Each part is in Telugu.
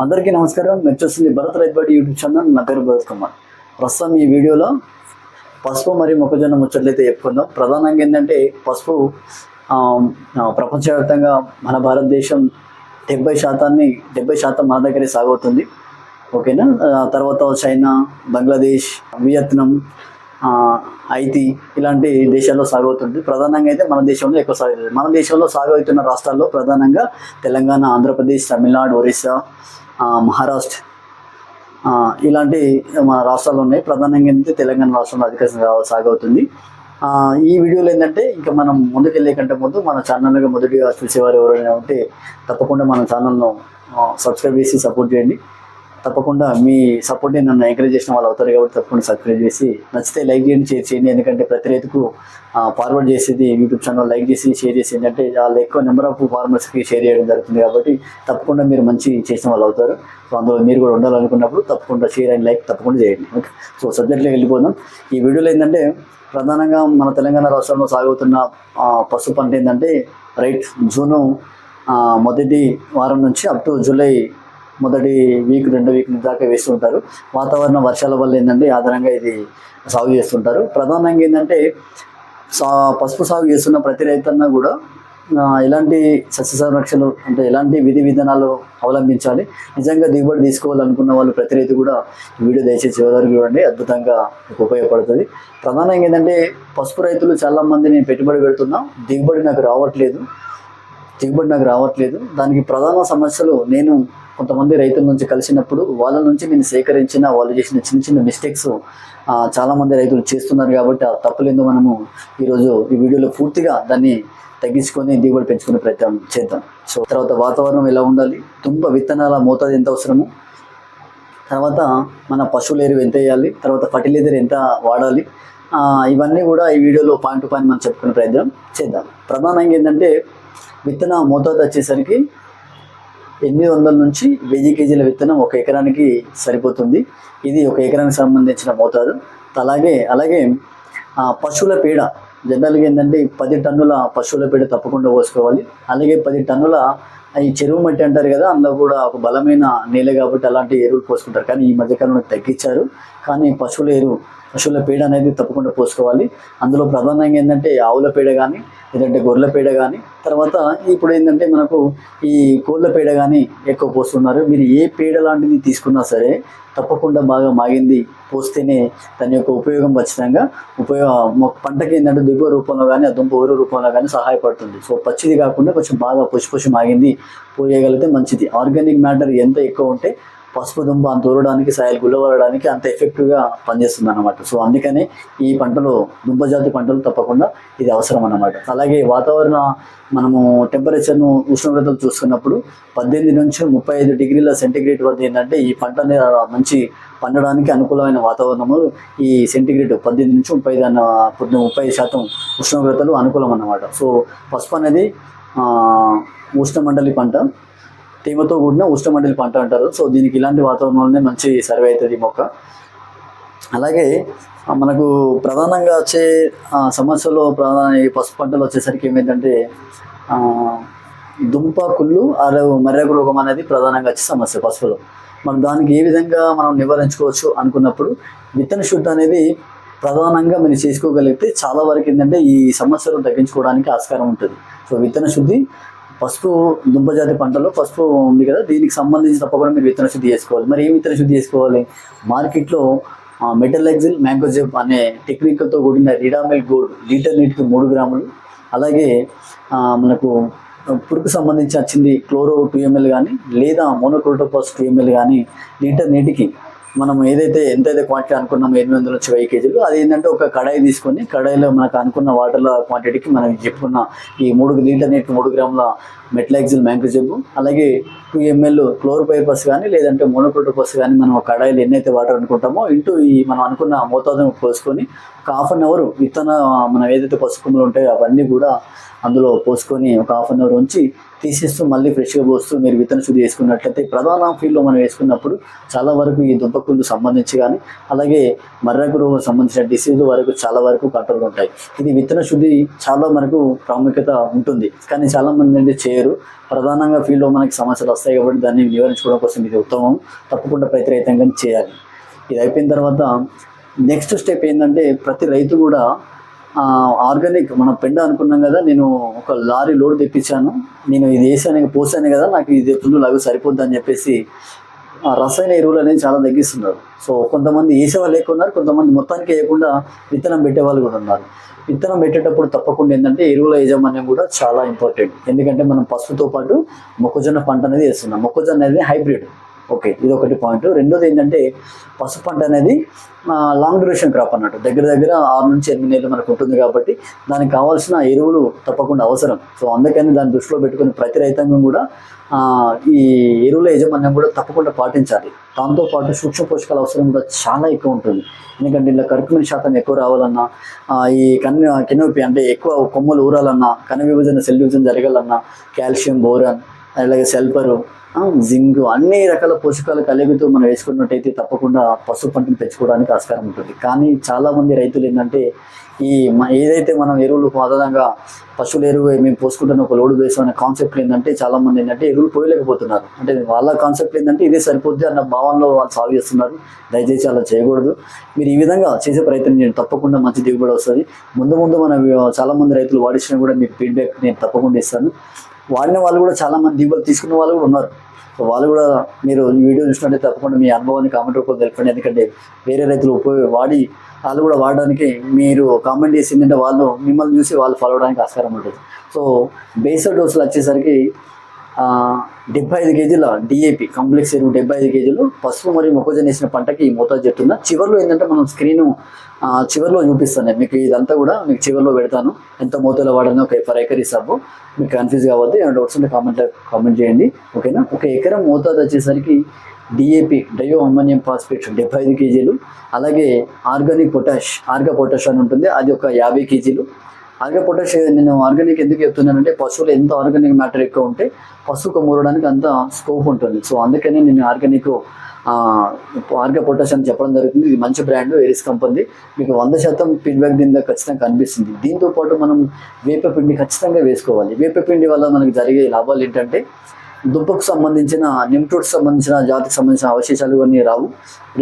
అందరికీ నమస్కారం. మీరు చూస్తుంది భరత్ రైతుబాటి యూట్యూబ్ ఛానల్. నా పేరు భరత్ కుమార్. ప్రస్తుతం ఈ వీడియోలో పసుపు మరియు మొక్కజొన్న ముచ్చట్లయితే చెప్పుకుందాం. ప్రధానంగా ఏంటంటే పసుపు ప్రపంచవ్యాప్తంగా మన భారతదేశం డెబ్బై శాతాన్ని డెబ్బై శాతం మన దగ్గరే సాగవుతుంది. ఓకేనా? తర్వాత China Bangladesh Vietnam Haiti Haiti ఇలాంటి దేశాల్లో సాగవుతుంది. ప్రధానంగా అయితే మన దేశంలో ఎక్కువ సాగుతుంది. మన దేశంలో సాగవుతున్న రాష్ట్రాల్లో ప్రధానంగా తెలంగాణ ఆంధ్రప్రదేశ్ తమిళనాడు ఒరిస్సా మహారాష్ట్ర. ఇలాంటి మన రాష్ట్రాలు ఉన్నాయి. ప్రధానంగా ఏంటంటే తెలంగాణ రాష్ట్రంలో అధిక సాగవుతుంది. ఈ వీడియోలో ఏంటంటే ఇంకా మనం ముందుకెళ్ళే కంటే ముందు మన ఛానల్గా మొదటిగా చూసేవారు ఎవరైనా ఉంటే తప్పకుండా మన ఛానల్ను సబ్స్క్రైబ్ చేసి సపోర్ట్ చేయండి. తప్పకుండా మీ సపోర్ట్ని నన్ను ఎంకరేజ్ చేసిన వాళ్ళు అవుతారు కాబట్టి తప్పకుండా సబ్స్క్రైబ్ చేసి నచ్చితే లైక్ చేయండి షేర్ చేయండి. ఎందుకంటే ప్రతి రైతుకు ఫార్వర్డ్ చేసేది యూట్యూబ్ ఛానల్ లైక్ చేసి షేర్ చేసి. ఏంటంటే వాళ్ళు ఎక్కువ నెంబర్ ఆఫ్ ఫార్మర్స్కి షేర్ చేయడం జరుగుతుంది కాబట్టి తప్పకుండా మీరు మంచి చేసిన వాళ్ళు అవుతారు. సో అందులో మీరు కూడా ఉండాలనుకున్నప్పుడు తప్పకుండా షేర్ అండ్ లైక్ తప్పకుండా చేయండి. ఓకే సో సబ్జెక్ట్లోకి వెళ్ళిపోదాం. ఈ వీడియోలో ఏంటంటే ప్రధానంగా మన తెలంగాణ రాష్ట్రంలో సాగుతున్న పసుపు పంట ఏంటంటే రైట్ జూను మొదటి వారం నుంచి అప్ టు జూలై మొదటి వీక్ రెండో వీక్ దాకా వేస్తుంటారు వాతావరణ వర్షాల వల్ల ఏంటంటే ఆధారంగా ఇది సాగు చేస్తుంటారు. ప్రధానంగా ఏంటంటే సా పసుపు సాగు చేస్తున్న ప్రతి రైతన్నా కూడా ఎలాంటి సస్య సంరక్షణలు అంటే ఎలాంటి విధి విధానాలు అవలంబించాలి నిజంగా దిగుబడి తీసుకోవాలనుకున్న వాళ్ళు ప్రతి రైతు కూడా వీడియో దయచేసి చివరి చూడండి. అద్భుతంగా ఉపయోగపడుతుంది. ప్రధానంగా ఏంటంటే పసుపు రైతులు చాలా మంది నేను పెట్టుబడి పెడుతున్నా దిగుబడి నాకు రావట్లేదు దిగుబడి నాకు రావట్లేదు. దానికి ప్రధాన సమస్యలు నేను కొంతమంది రైతుల నుంచి కలిసినప్పుడు వాళ్ళ నుంచి నేను సేకరించిన వాళ్ళు చేసిన చిన్న చిన్న మిస్టేక్స్ చాలామంది రైతులు చేస్తున్నారు కాబట్టి ఆ తప్పులేందో మనము ఈరోజు ఈ వీడియోలో పూర్తిగా దాన్ని తగ్గించుకొని దిగుబడి పెంచుకునే ప్రయత్నం చేద్దాం. సో తర్వాత వాతావరణం ఎలా ఉండాలి? తుంప విత్తనాల మోతాదు ఎంత అవసరము? తర్వాత మన పశువుల ఎరువు ఎంత వేయాలి? తర్వాత ఫర్టిలైజర్ ఎంత వాడాలి? ఇవన్నీ కూడా ఈ వీడియోలో పాయింట్ టు పాయింట్ మనం చెప్పుకునే ప్రయత్నం చేద్దాం. ప్రధానంగా ఏంటంటే విత్తన మోతాదు వచ్చేసరికి ఎనిమిది వందల నుంచి వెయ్యి కేజీల విత్తనం ఒక ఎకరానికి సరిపోతుంది. ఇది ఒక ఎకరానికి సంబంధించిన మోతాదు. అలాగే అలాగే పశువుల పేడ జనరల్గా ఏంటంటే పది టన్నుల పశువుల పేడ తప్పకుండా పోసుకోవాలి అలాగే పది టన్నుల ఈ చెరువు మట్టి అంటారు కదా అందులో కూడా ఒక బలమైన నేల కాబట్టి అలాంటి ఎరువులు పోసుకుంటారు. కానీ ఈ మధ్యకాలంలో తగ్గించారు. కానీ పశువుల ఎరువు పశువుల పేడ అనేది తప్పకుండా పోసుకోవాలి. అందులో ప్రధానంగా ఏంటంటే ఆవుల పేడ కానీ లేదంటే గొర్రెల పేడ కానీ తర్వాత ఇప్పుడు ఏంటంటే మనకు ఈ కోళ్ళ పేడ కానీ ఎక్కువ పోస్తున్నారు. మీరు ఏ పేడ లాంటిది తీసుకున్నా సరే తప్పకుండా బాగా మాగింది పోస్తేనే దాని యొక్క ఉపయోగం ఖచ్చితంగా. ఉపయోగ పంటకి ఏంటంటే దిగువ రూపంలో కానీ ఆ దుంప ఊరు రూపంలో కానీ సహాయపడుతుంది. సో పచ్చిది కాకుండా కొంచెం బాగా పొసి పొసి మాగింది పోయగలిగితే మంచిది. ఆర్గానిక్ మ్యాటర్ ఎంత ఎక్కువ ఉంటే పసుపు దుంప అంత ఊరడానికి సాయలు గుల్లవరడానికి అంత ఎఫెక్టివ్గా పనిచేస్తుంది అనమాట సో అందుకనే ఈ పంటలు దుంప జాతి పంటలు తప్పకుండా ఇది అవసరం అన్నమాట. అలాగే వాతావరణ మనము టెంపరేచర్ను ఉష్ణోగ్రతలు చూసుకున్నప్పుడు పద్దెనిమిది నుంచి ముప్పై ఐదు డిగ్రీల సెంటీగ్రేడ్ వద్ద ఏంటంటే ఈ పంట అనేది మంచి పండడానికి అనుకూలమైన వాతావరణము ఈ సెంటీగ్రేడ్ పద్దెనిమిది నుంచి ముప్పై ఐదు అన్న పొద్దున ముప్పై ఐదు శాతం ఉష్ణోగ్రతలు అనుకూలం అన్నమాట సో పసుపు అనేది ఉష్ణమండలి పంట. తేమతో కూడిన ఉష్ణమండలి పంట అంటారు. సో దీనికి ఇలాంటి వాతావరణంలోనే మంచి సర్వే అవుతుంది ఈ మొక్క. అలాగే మనకు ప్రధానంగా వచ్చే సమస్యలో ప్రధాన ఈ పసుపు పంటలు వచ్చేసరికి ఏమైందంటే దుంప కుళ్ళు అరవు మర్రెగు రోగం అనేది ప్రధానంగా వచ్చే సమస్య పసుపులో. మనం దానికి ఏ విధంగా మనం నివారించుకోవచ్చు అనుకున్నప్పుడు విత్తన శుద్ధి అనేది ప్రధానంగా మీరు చేసుకోగలిగితే చాలా వరకు ఏంటంటే ఈ సమస్యలను తగ్గించుకోవడానికి ఆస్కారం ఉంటుంది. సో విత్తన శుద్ధి పసుపు దుంపజాతి పంటలో పసుపు ఉంది కదా దీనికి సంబంధించి తప్పకుండా మీరు విత్తన శుద్ధి చేసుకోవాలి. మరి ఏం విత్తన శుద్ధి చేసుకోవాలి? మార్కెట్లో మెటల్ ఎగ్జిల్ మ్యాంగోజెబ్ అనే టెక్నిక్తో కూడిన రిడామిల్ గోల్డ్ లీటర్ నీటికి మూడు గ్రాములు. అలాగే మనకు పురుకు సంబంధించి వచ్చింది క్లోరో టూ ఎంఎల్ కానీ లేదా మోనోక్రోటోపాస్ టూ ఎంఎల్ కానీ లీటర్ నీటికి మనం ఏదైతే ఎంతైతే క్వాంటిటీ అనుకున్నామో ఎనిమిది వందల నుంచి వెయ్యి కేజీలు అది ఏంటంటే ఒక కడాయి తీసుకొని కడాయిలో మనకు అనుకున్న వాటర్ల క్వాంటిటీకి మనం చెప్పుకున్న ఈ మూడు లీటర్ నీటి మూడు గ్రాముల మెట్లాక్సిల్ మ్యాంకోజెబ్ అలాగే టూ ఎంఎల్ క్లోరోపైపస్ కానీ లేదంటే మోనోప్రోటోపస్ కానీ మనం కడాయిలు ఎన్నైతే వాటర్ అనుకుంటామో ఇంటూ ఈ మనం అనుకున్న మోతాదును పోసుకొని ఒక హాఫ్ అన్ అవర్ విత్తన మనం ఏదైతే పసుపులు ఉంటాయో అవన్నీ కూడా అందులో పోసుకొని ఒక హాఫ్ అన్ అవర్ ఉంచి తీసేస్తూ మళ్ళీ ఫ్రెష్గా పోస్తూ మీరు విత్తన శుద్ధి చేసుకున్నట్లయితే ప్రధాన ఫీల్డ్లో మనం వేసుకున్నప్పుడు చాలా వరకు ఈ దుబ్బకుళ్ళు సంబంధించి కానీ అలాగే మర్రకు రోగం సంబంధించిన డిసీజ్ వరకు చాలా వరకు కంట్రోల్ ఉంటాయి. ఇది విత్తన శుద్ధి చాలా మనకు ప్రాముఖ్యత ఉంటుంది. కానీ చాలామంది అంటే చేయరు. ప్రధానంగా ఫీల్డ్లో మనకి సమస్యలు వస్తాయి కాబట్టి దాన్ని నివారించుకోవడం కోసం ఇది ఉత్తమం. తప్పకుండా ప్రతి రైతాంగం చేయాలి. ఇది అయిపోయిన తర్వాత నెక్స్ట్ స్టెప్ ఏంటంటే ప్రతి రైతు కూడా ఆర్గానిక్ మన పెండ అనుకున్నాం కదా నేను ఒక లారీ లోడ్ తెప్పించాను. నేను ఇది వేసాను పోసాను కదా నాకు ఇది ఫుల్ లాగా సరిపోద్ది అని చెప్పేసి రసాయన ఎరువులు అనేది చాలా తగ్గిస్తున్నారు. సో కొంతమంది వేసేవాళ్ళు లేకున్నారు కొంతమంది మొత్తానికి వేయకుండా విత్తనం పెట్టే వాళ్ళు కూడా ఉన్నారు. విత్తనం పెట్టేటప్పుడు తప్పకుండా ఏంటంటే ఎరువుల యాజమాన్యం కూడా చాలా ఇంపార్టెంట్ ఎందుకంటే మనం పసుపుతో పాటు మొక్కజొన్న పంట అనేది వేస్తున్నాం. మొక్కజొన్న అనేది హైబ్రిడ్. ఓకే ఇది ఒకటి పాయింట్. రెండోది ఏంటంటే పసుపు పంట అనేది లాంగ్ డ్యూరేషన్ క్రాప్ అన్నట్టు. దగ్గర దగ్గర ఆరు నుంచి ఎనిమిది నెలలు మనకు ఉంటుంది కాబట్టి దానికి కావాల్సిన ఎరువులు తప్పకుండా అవసరం. సో అందుకని దాన్ని దృష్టిలో పెట్టుకుని ప్రతి రైతాంగం కూడా ఈ ఎరువుల యాజమాన్యం కూడా తప్పకుండా పాటించాలి. దాంతోపాటు సూక్ష్మ పోషకాల అవసరం కూడా చాలా ఎక్కువ ఉంటుంది. ఎందుకంటే ఇలా కర్కుమిన్ శాతం ఎక్కువ రావాలన్నా ఈ కన్ను కెనోపి అంటే ఎక్కువ కొమ్మలు ఊరాలన్నా కణ విభజన సెల్ విభజన జరగాలన్నా కాల్షియం బోరాన్ అలాగే సెల్పరు జింక్ అన్ని రకాల పోషకాలు కలిగితో మనం వేసుకున్నట్టయితే తప్పకుండా పశు పంటను పెంచుకోవడానికి ఆస్కారం ఉంటుంది. కానీ చాలామంది రైతులు ఏంటంటే ఈ మ- ఏదైతే మనం ఎరువులు ప్రధానంగా పశువుల ఎరువు మేము పోసుకుంటున్న ఒక లోడు వేసాం అనే కాన్సెప్ట్ ఏంటంటే చాలామంది ఏంటంటే ఎరువులు పోయలేకపోతున్నారు. అంటే వాళ్ళ కాన్సెప్ట్ ఏంటంటే ఇదే సరిపోద్ది అన్న భావనలో వాళ్ళు సాగు చేస్తున్నారు. దయచేసి అలా చేయకూడదు. మీరు ఈ విధంగా చేసే ప్రయత్నం చేయండి. తప్పకుండా మంచి దిగుబడి వస్తుంది. ముందు ముందు మన చాలామంది రైతులు వాడిచ్చినా కూడా మీకు ఫీడ్బ్యాక్ నేను తప్పకుండా ఇస్తాను. వాడిన వాళ్ళు కూడా చాలా మంది దిగుబడి తీసుకున్న వాళ్ళు కూడా ఉన్నారు. సో వాళ్ళు కూడా మీరు వీడియో చూసినట్టే తప్పకుండా మీ అనుభవాన్ని కామెంట్ రూపంలో తెలపండి. ఎందుకంటే వేరే రైతులు ఉపయోగ వాడి వాళ్ళు కూడా వాడడానికి మీరు కామెంట్ చేసి ఏంటంటే వాళ్ళు మిమ్మల్ని చూసి వాళ్ళు ఫాలో అవడానికి ఆస్కారం ఉంటుంది. సో బేసర్ డోసులు వచ్చేసరికి డెబ్బై ఐదు కేజీల డిఏపి కాంప్లెక్స్ ఎరువు డెబ్బై ఐదు కేజీలు. పసుపు మరియు మొక్కజొన్న వేసిన పంటకి ఈ మోతాదు చెప్తుందా చివరిలో ఏంటంటే మనం స్క్రీన్ చివరిలో చూపిస్తాను మీకు ఇదంతా కూడా మీకు చివరిలో పెడతాను. ఎంత మోతాదులో వాడని ఒక ఫర్ ఎకర్ ఇస్తాము మీకు కన్ఫ్యూజ్ కావద్దు. ఏమైనా డౌట్స్ ఉంటే కామెంట్ కామెంట్ చేయండి. ఓకేనా ఒక ఎకరం మోతాదు వచ్చేసరికి డిఏపి డయో అమ్మోనియం ఫాస్ఫేట్ డెబ్బై ఐదు కేజీలు. అలాగే ఆర్గానిక్ పొటాష్ ఆర్గా పొటాష్ అని ఉంటుంది. అది ఒక యాభై కేజీలు. ఆర్గా పొటాష్ నేను ఆర్గానిక్ ఎందుకు చెప్తున్నానంటే పశువులు ఎంత ఆర్గానిక్ మ్యాటర్ ఎక్కువ ఉంటే పశువుకు మూరడానికి అంత స్కోప్ ఉంటుంది. సో అందుకనే నేను ఆర్గానిక్ ఆర్గా పొటాష్ అని చెప్పడం జరుగుతుంది. ఇది మంచి బ్రాండ్ ఎరిస్ కంపెనీ మీకు వంద శాతం ఫీడ్బ్యాక్ దీని ఖచ్చితంగా కనిపిస్తుంది. దీంతో పాటు మనం వేపపిండి ఖచ్చితంగా వేసుకోవాలి. వేపపిండి వల్ల మనకి జరిగే లాభాలు ఏంటంటే దుంపకు సంబంధించిన నిమ్టోడ్స్ సంబంధించిన జాతికి సంబంధించిన అవశేషాలు ఇవన్నీ రావు.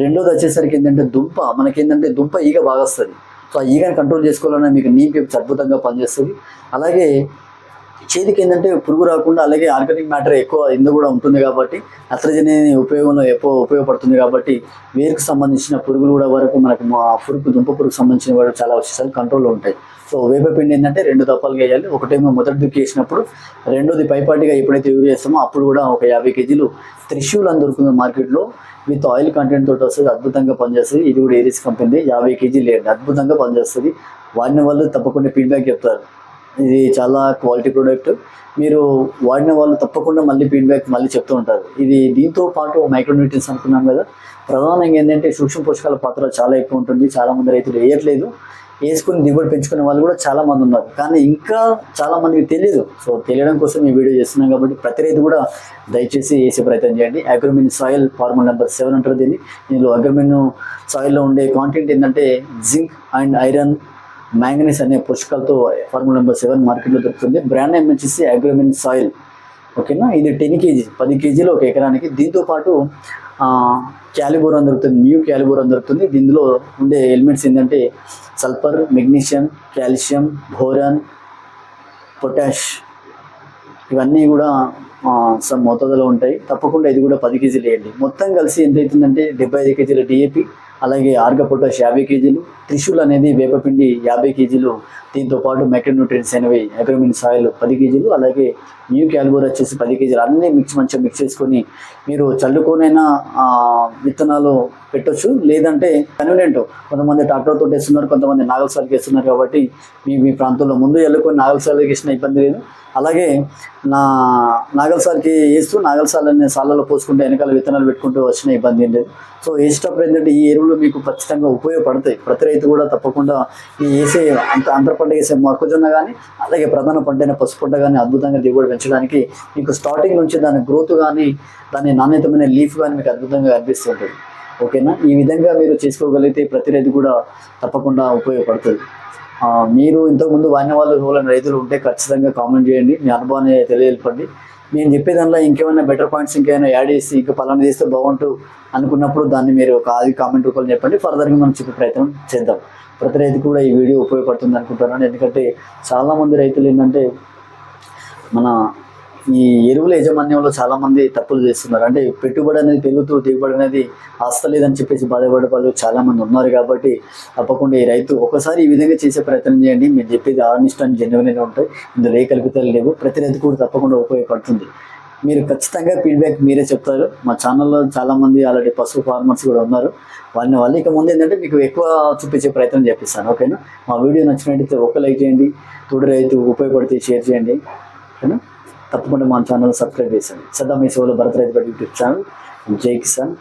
రెండోది వచ్చేసరికి ఏంటంటే దుంప. మనకేంటంటే దుంప ఈగ బాగా వస్తుంది. సో ఆ ఈగని కంట్రోల్ చేసుకోవాలనే మీకు నీమ్ పేప్స్ అద్భుతంగా పనిచేస్తుంది. అలాగే చేతికి ఏంటంటే పురుగు రాకుండా అలాగే ఆర్గానిక్ మ్యాటర్ ఎక్కువ ఇందు కూడా ఉంటుంది కాబట్టి నత్రజని ఉపయోగంలో ఎక్కువ ఉపయోగపడుతుంది కాబట్టి వేరుకు సంబంధించిన పురుగులు కూడా వరకు మనకు మా పురుగు దుంప పురుగు సంబంధించిన వరకు చాలా వచ్చేసరికి కంట్రోల్లో ఉంటాయి. సో వేపపిండి ఏంటంటే రెండు దప్పాలుగా వేయాలి. ఒకటేమో మొదటి దుక్కి వేసినప్పుడు రెండోది పైపాటిగా ఎప్పుడైతే యూజ్ చేస్తామో అప్పుడు కూడా ఒక యాభై కేజీలు త్రిశూల్ అని దొరుకుతుంది మార్కెట్లో. విత్ ఆయిల్ కంటెంట్ తోటి వస్తుంది అద్భుతంగా పనిచేస్తుంది. ఇది కూడా ఏరిస్ కంపెనీ యాభై కేజీలు లేదు అద్భుతంగా పనిచేస్తుంది. వాడిన వాళ్ళు తప్పకుండా ఫీడ్బ్యాక్ చెప్తారు. ఇది చాలా క్వాలిటీ ప్రోడక్ట్ మీరు వాడిన వాళ్ళు తప్పకుండా మళ్ళీ ఫీడ్బ్యాక్ మళ్ళీ చెప్తూ ఉంటారు. ఇది దీంతో పాటు మైక్రోన్యూట్రియన్స్ అనుకున్నాం కదా. ప్రధానంగా ఏంటంటే సూక్ష్మ పోషకాల పాత్ర చాలా ఎక్కువ ఉంటుంది. చాలామంది రైతులు వేయట్లేదు. వేసుకుని దిగుబడి పెంచుకునే వాళ్ళు కూడా చాలా మంది ఉన్నారు. కానీ ఇంకా చాలా మందికి తెలియదు సో తెలియడం కోసం ఈ వీడియో చేస్తున్నాం కాబట్టి ప్రతి రైతు కూడా దయచేసి వేసే ప్రయత్నం చేయండి. Agromin soil formula number seven అంటారు దీన్ని. దీనిలో అగ్రమిన్ సాయిల్లో ఉండే కాంటెంట్ ఏంటంటే జింక్ అండ్ ఐరన్ మ్యాంగనీస్ అనే పోషకాలతో ఫార్ములా నెంబర్ సెవెన్ మార్కెట్లో దొరుకుతుంది. బ్రాండ్ నేమ్ వచ్చేసి అగ్రోమిన్ సాయిల్. ఓకేనా? ఇది టెన్ కేజీ పది కేజీలు ఒక ఎకరానికి. దీంతో పాటు క్యాలిబోరాన్ దొరుకుతుంది న్యూ క్యాలిబోరాన్ దొరుకుతుంది. దీనిలో ఉండే ఎలిమెంట్స్ ఏంటంటే sulphur magnesium calcium boron potash ఇవన్నీ కూడా సమ్ మోతాదులో ఉంటాయి. తప్పకుండా ఇది కూడా పది కేజీలు వేయండి. మొత్తం కలిసి ఎంత అవుతుందంటే డెబ్బై ఐదు కేజీల డిఏపి అలాగే ఆర్గపొటాష్ యాభై కేజీలు త్రిశూల్ అనేది వేపపిండి యాభై కేజీలు దీంతో పాటు మైక్రోన్యూట్రియన్స్ అనేవి అగ్రమిన్ సాయిల్ పది కేజీలు అలాగే న్యూ క్యాల్బోర్ వచ్చేసి పది కేజీలు. అన్నీ మిక్స్ మంచిగా మిక్స్ చేసుకొని మీరు చల్లుకోనైనా విత్తనాలు పెట్టొచ్చు. లేదంటే కన్వీనియంట్ కొంతమంది ట్రాక్టర్ వేస్తున్నారు కొంతమంది నాగల వేస్తున్నారు కాబట్టి మీ మీ ప్రాంతంలో ముందు వెళ్ళుకొని నాగల వేసిన ఇబ్బంది లేదు. అలాగే నా నాగ నాగలసాలకి వేస్తూ నాగలసాలని సాలలో పోసుకుంటే వెనకాల విత్తనాలు పెట్టుకుంటూ వచ్చిన ఇబ్బంది ఏం లేదు. సో వేసేటప్పుడు ఏంటంటే ఈ ఎరువులు మీకు ఖచ్చితంగా ఉపయోగపడతాయి. ప్రతి రైతు కూడా తప్పకుండా ఈ వేసే అంత అంతర పంట వేసే మొక్కజొన్న కానీ అలాగే ప్రధాన పంట అయిన పసుపు పంట కానీ అద్భుతంగా దిగుబడి పెంచడానికి మీకు స్టార్టింగ్ నుంచి దాని గ్రోత్ కానీ దాని నాణ్యతమైన లీఫ్ కానీ మీకు అద్భుతంగా కనిపిస్తుంటుంది ఓకేనా? ఈ విధంగా మీరు చేసుకోగలిగితే ప్రతి రైతు కూడా తప్పకుండా ఉపయోగపడుతుంది. మీరు ఇంతకుముందు వాడిన వాళ్ళు ఎవరైనా రైతులు ఉంటే ఖచ్చితంగా కామెంట్ చేయండి. మీ అనుభవాన్ని తెలియపండి. నేను చెప్పే దానిలో ఇంకేమైనా బెటర్ పాయింట్స్ ఇంకేమైనా యాడ్ చేసి ఇంకా పలానా చేస్తే బాగుంటూ అనుకున్నప్పుడు దాన్ని మీరు ఒక అది కామెంట్ రూపంలో చెప్పండి. ఫర్దర్గా మనం చెప్పే ప్రయత్నం చేద్దాం. ప్రతి రైతు కూడా ఈ వీడియో ఉపయోగపడుతుంది అనుకుంటున్నాను. ఎందుకంటే చాలామంది రైతులు ఏంటంటే మన ఈ ఎరువుల యాజమాన్యంలో చాలా మంది తప్పులు చేస్తున్నారు. అంటే పెట్టుబడి అనేది పెరుగుతూ దిగుబడి అనేది ఆస్తలేదని చెప్పేసి బాధపడే వాళ్ళు చాలా మంది ఉన్నారు కాబట్టి తప్పకుండా ఈ రైతు ఒకసారి ఈ విధంగా చేసే ప్రయత్నం చేయండి. మీరు చెప్పేది ఆనిస్ట్ అని జెన్యున్గా ఉంటాయి. ఇందులో ఏ కల్పితాలు లేవు. ప్రతి రైతు కూడా తప్పకుండా ఉపయోగపడుతుంది. మీరు ఖచ్చితంగా ఫీడ్బ్యాక్ మీరే చెప్తారు. మా ఛానల్లో చాలామంది ఆల్రెడీ పశువు ఫార్మర్స్ కూడా ఉన్నారు. వాళ్ళని వాళ్ళు ఇక ముందు ఏంటంటే మీకు ఎక్కువ చూపించే ప్రయత్నం చేపిస్తాను. ఓకేనా? మా వీడియో నచ్చినట్టయితే ఒక లైక్ చేయండి. తోడు రైతు ఉపయోగపడితే షేర్ చేయండి. ఓకేనా? తప్పకుండా మా ఛానల్ సబ్స్క్రైబ్ చేసాను సదా మీ సేవలో భరత్ రైతు యూట్యూబ్ ఛానల్. జై కిసాన్.